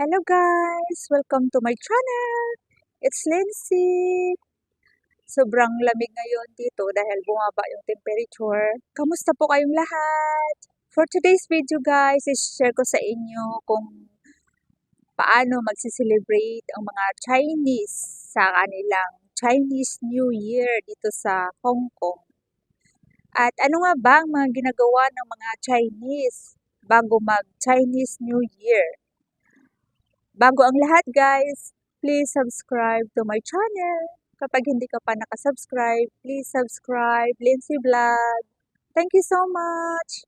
Hello guys! Welcome to my channel! It's Lindsay! Sobrang lamig ngayon dito dahil bumaba yung temperature. Kamusta po kayong lahat? For today's video guys, is-share ko sa inyo kung paano magsiselebrate ang mga Chinese sa kanilang Chinese New Year dito sa Hong Kong. At ano nga ba ang mga ginagawa ng mga Chinese bago mag-Chinese New Year? Bago ang lahat guys, please subscribe to my channel. Kapag hindi ka pa nakasubscribe, please subscribe Lindsay Vlog. Thank you so much!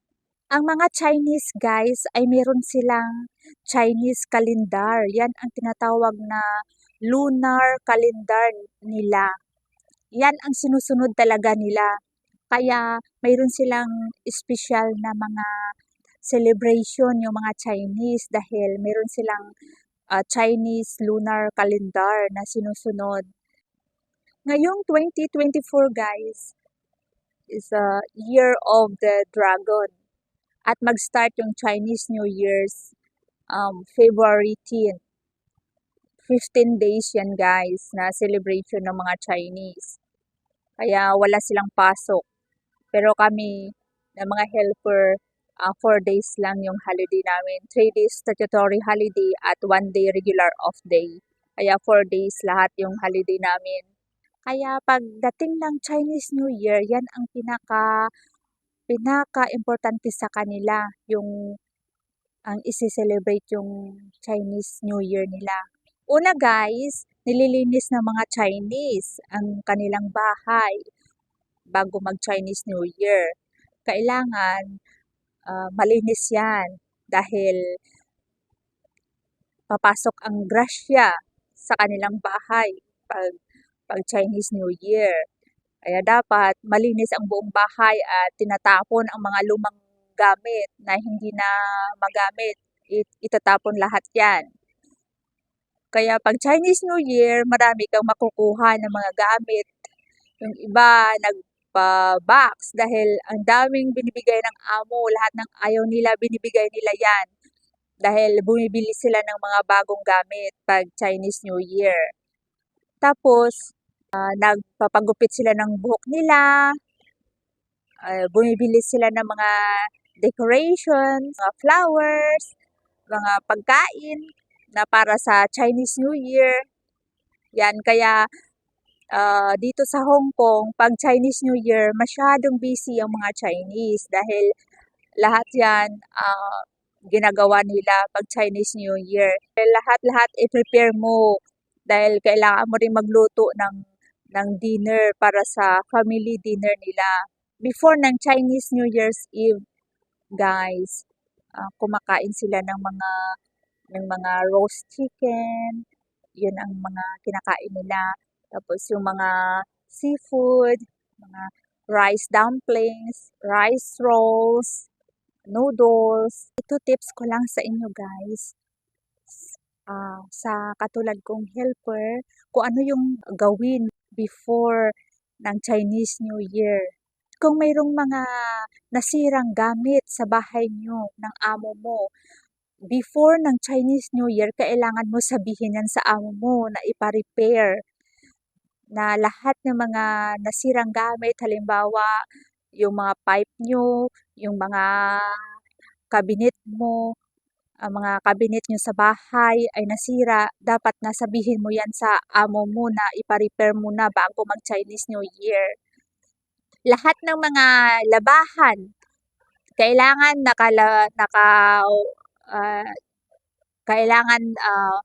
Ang mga Chinese guys ay meron silang Chinese calendar. Yan ang tinatawag na lunar calendar nila. Yan ang sinusunod talaga nila. Kaya mayroon silang special na mga celebration yung mga Chinese dahil meron silang uh, Chinese lunar calendar na sinusunod. Ngayong 2024 guys is a year of the dragon at mag-start yung Chinese New Year's um, February 10. 15 days yan guys na celebration ng mga Chinese. Kaya wala silang pasok. Pero kami na mga helper, 4 uh, days lang yung holiday namin. 3 days statutory holiday at 1 day regular off day. Kaya 4 days lahat yung holiday namin. Kaya pagdating ng Chinese New Year, yan ang pinaka pinaka-importante sa kanila, yung ang isi-celebrate yung Chinese New Year nila. Una guys, nililinis ng mga Chinese ang kanilang bahay bago mag-Chinese New Year. Kailangan uh, malinis yan dahil papasok ang grasya sa kanilang bahay pag, pag Chinese New Year. Kaya dapat malinis ang buong bahay at tinatapon ang mga lumang gamit na hindi na magamit. It, itatapon lahat yan. Kaya pag Chinese New Year, marami kang makukuha ng mga gamit. Yung iba, nagpa-box dahil ang daming binibigay ng amo, lahat ng ayaw nila, binibigay nila yan dahil bumibili sila ng mga bagong gamit pag Chinese New Year. Tapos, uh, nagpapagupit sila ng buhok nila, uh, bumibili sila ng mga decorations, mga flowers, mga pagkain na para sa Chinese New Year. Yan, kaya uh, dito sa Hong Kong, pag Chinese New Year, masyadong busy ang mga Chinese dahil lahat yan uh, ginagawa nila pag Chinese New Year. Lahat-lahat i-prepare mo dahil kailangan mo rin magluto ng, ng dinner para sa family dinner nila. Before ng Chinese New Year's Eve, guys, uh, kumakain sila ng mga ng mga roast chicken, yun ang mga kinakain nila. Tapos yung mga seafood, mga rice dumplings, rice rolls, noodles. Ito tips ko lang sa inyo guys. Uh, sa katulad kong helper, kung ano yung gawin before ng Chinese New Year. Kung mayroong mga nasirang gamit sa bahay nyo ng amo mo, before ng Chinese New Year, kailangan mo sabihin yan sa amo mo na ipa-repair na lahat ng mga nasirang gamit, halimbawa, yung mga pipe nyo, yung mga cabinet mo, ang mga cabinet nyo sa bahay ay nasira, dapat nasabihin mo yan sa amo mo na ipa-repair mo na bago mag-Chinese New Year. Lahat ng mga labahan, kailangan nakala, naka, uh, kailangan uh,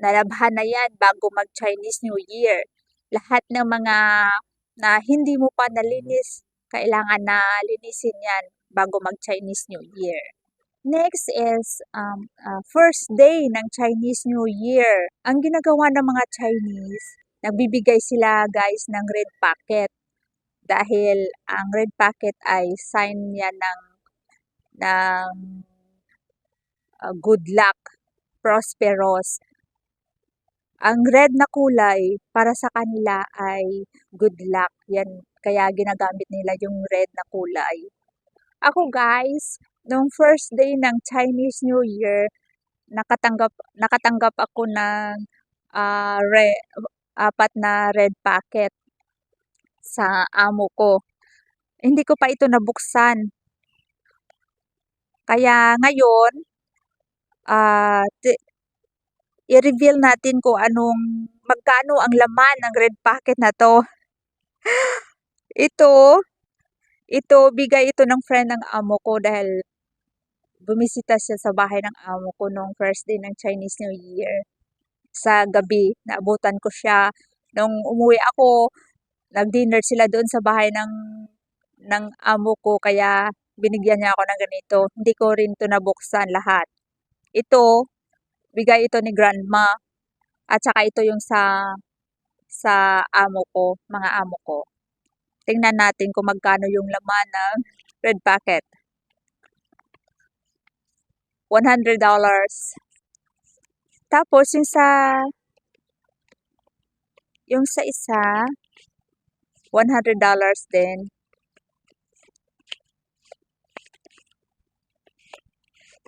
nalabhan na yan bago mag-Chinese New Year. Lahat ng mga na hindi mo pa nalinis, kailangan na linisin yan bago mag-Chinese New Year. Next is um, uh, first day ng Chinese New Year. Ang ginagawa ng mga Chinese, nagbibigay sila guys ng red packet. Dahil ang red packet ay sign yan ng, ng uh, good luck, prosperous. Ang red na kulay para sa kanila ay good luck. Yan kaya ginagamit nila yung red na kulay. Ako guys, nung first day ng Chinese New Year, nakatanggap nakatanggap ako ng ah, re, apat na red packet sa amo ko. Hindi ko pa ito nabuksan. Kaya ngayon, ti- i-reveal natin kung anong magkano ang laman ng red packet na to. Ito, ito, bigay ito ng friend ng amo ko dahil bumisita siya sa bahay ng amo ko nung first day ng Chinese New Year. Sa gabi, naabutan ko siya. Nung umuwi ako, nag-dinner sila doon sa bahay ng ng amo ko kaya binigyan niya ako ng ganito. Hindi ko rin to nabuksan lahat. Ito, bigay ito ni grandma. At saka ito yung sa sa amo ko, mga amo ko. Tingnan natin kung magkano yung laman ng red packet. $100. Tapos yung sa yung sa isa $100 din.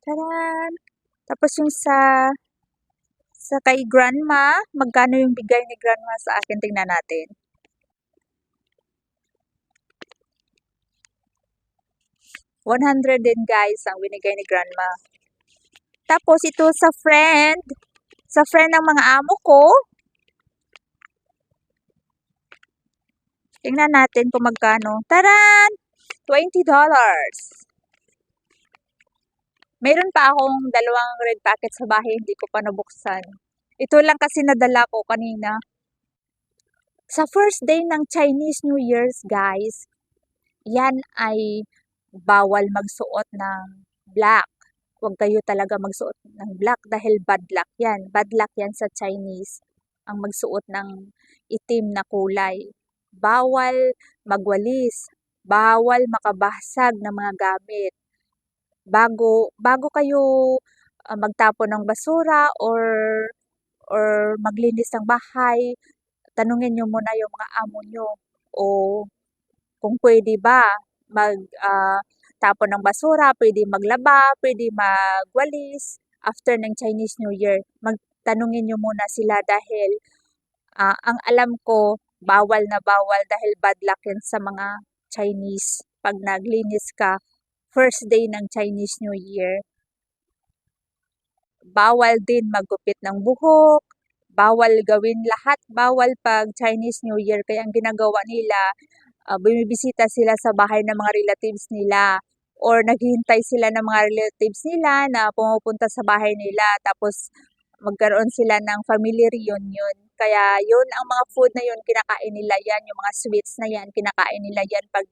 Taran! Tapos yung sa sa kay grandma, magkano yung bigay ni grandma sa akin? Tingnan natin. $100 din guys ang binigay ni grandma. Tapos ito sa friend, sa friend ng mga amo ko. Tingnan natin kung magkano. Taran! $20. Mayroon pa akong dalawang red packet sa bahay, hindi ko pa nabuksan. Ito lang kasi nadala ko kanina. Sa first day ng Chinese New Year's, guys, yan ay bawal magsuot ng black. Huwag kayo talaga magsuot ng black dahil bad luck yan. Bad luck yan sa Chinese ang magsuot ng itim na kulay. Bawal magwalis. Bawal makabasag ng mga gamit. Bago bago kayo uh, magtapon ng basura or or maglinis ng bahay, tanungin niyo muna yung mga amo niyo o kung pwede ba mag uh, tapon ng basura, pwede maglaba, pwede magwalis after ng Chinese New Year. Magtanungin niyo muna sila dahil uh, ang alam ko bawal na bawal dahil bad luck yan sa mga Chinese pag naglinis ka first day ng Chinese New Year. Bawal din magupit ng buhok, bawal gawin lahat, bawal pag Chinese New Year. Kaya ang ginagawa nila, uh, bumibisita sila sa bahay ng mga relatives nila or naghihintay sila ng mga relatives nila na pumupunta sa bahay nila tapos magkaroon sila ng family reunion. Kaya yun, ang mga food na yun, kinakain nila yan, yung mga sweets na yan, kinakain nila yan pag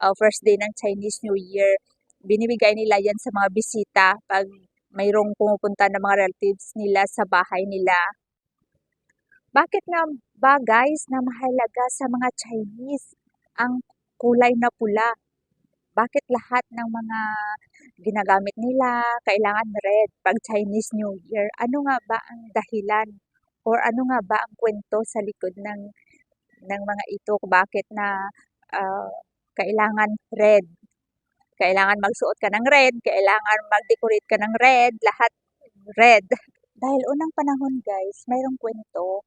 uh, first day ng Chinese New Year. Binibigay nila yan sa mga bisita pag mayroong pumupunta ng mga relatives nila sa bahay nila. Bakit nga ba guys na mahalaga sa mga Chinese ang kulay na pula? Bakit lahat ng mga ginagamit nila kailangan red pag Chinese New Year? Ano nga ba ang dahilan or ano nga ba ang kwento sa likod ng ng mga ito bakit na uh, kailangan red kailangan magsuot ka ng red, kailangan mag-decorate ka ng red, lahat red. Dahil unang panahon guys, mayroong kwento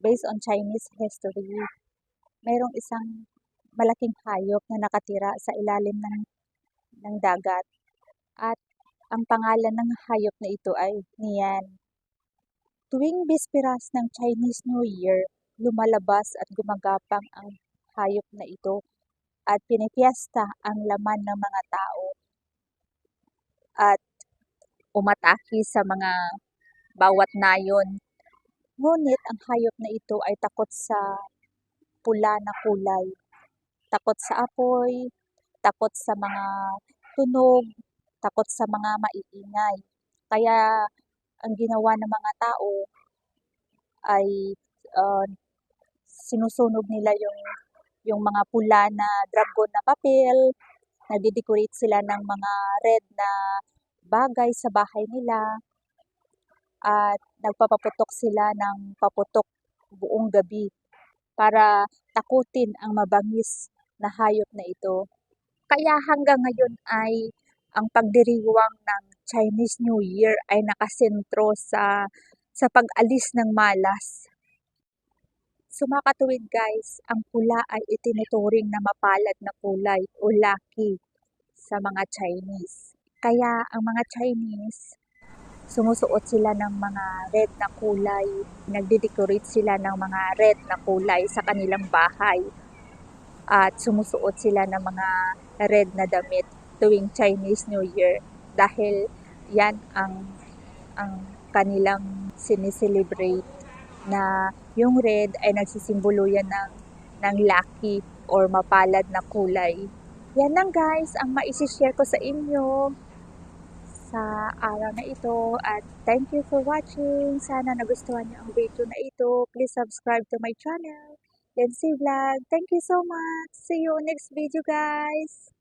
based on Chinese history. Mayroong isang malaking hayop na nakatira sa ilalim ng, ng dagat. At ang pangalan ng hayop na ito ay Nian. Tuwing bisperas ng Chinese New Year, lumalabas at gumagapang ang hayop na ito at pinipiesta ang laman ng mga tao at umatake sa mga bawat nayon. Ngunit ang hayop na ito ay takot sa pula na kulay. Takot sa apoy, takot sa mga tunog, takot sa mga maiingay. Kaya ang ginawa ng mga tao ay uh, sinusunog nila yung yung mga pula na dragon na papel, nagde-decorate sila ng mga red na bagay sa bahay nila, at nagpapaputok sila ng paputok buong gabi para takutin ang mabangis na hayop na ito. Kaya hanggang ngayon ay ang pagdiriwang ng Chinese New Year ay nakasentro sa sa pag-alis ng malas. So mga katuwid guys, ang pula ay itinuturing na mapalad na kulay o lucky sa mga Chinese. Kaya ang mga Chinese, sumusuot sila ng mga red na kulay, nagde-decorate sila ng mga red na kulay sa kanilang bahay. At sumusuot sila ng mga red na damit tuwing Chinese New Year dahil yan ang ang kanilang sineselebrate na yung red ay nagsisimbolo yan ng, ng lucky or mapalad na kulay. Yan lang guys ang maisishare ko sa inyo sa araw na ito at thank you for watching. Sana nagustuhan niyo ang video na ito. Please subscribe to my channel. Lency Vlog. Thank you so much. See you next video guys.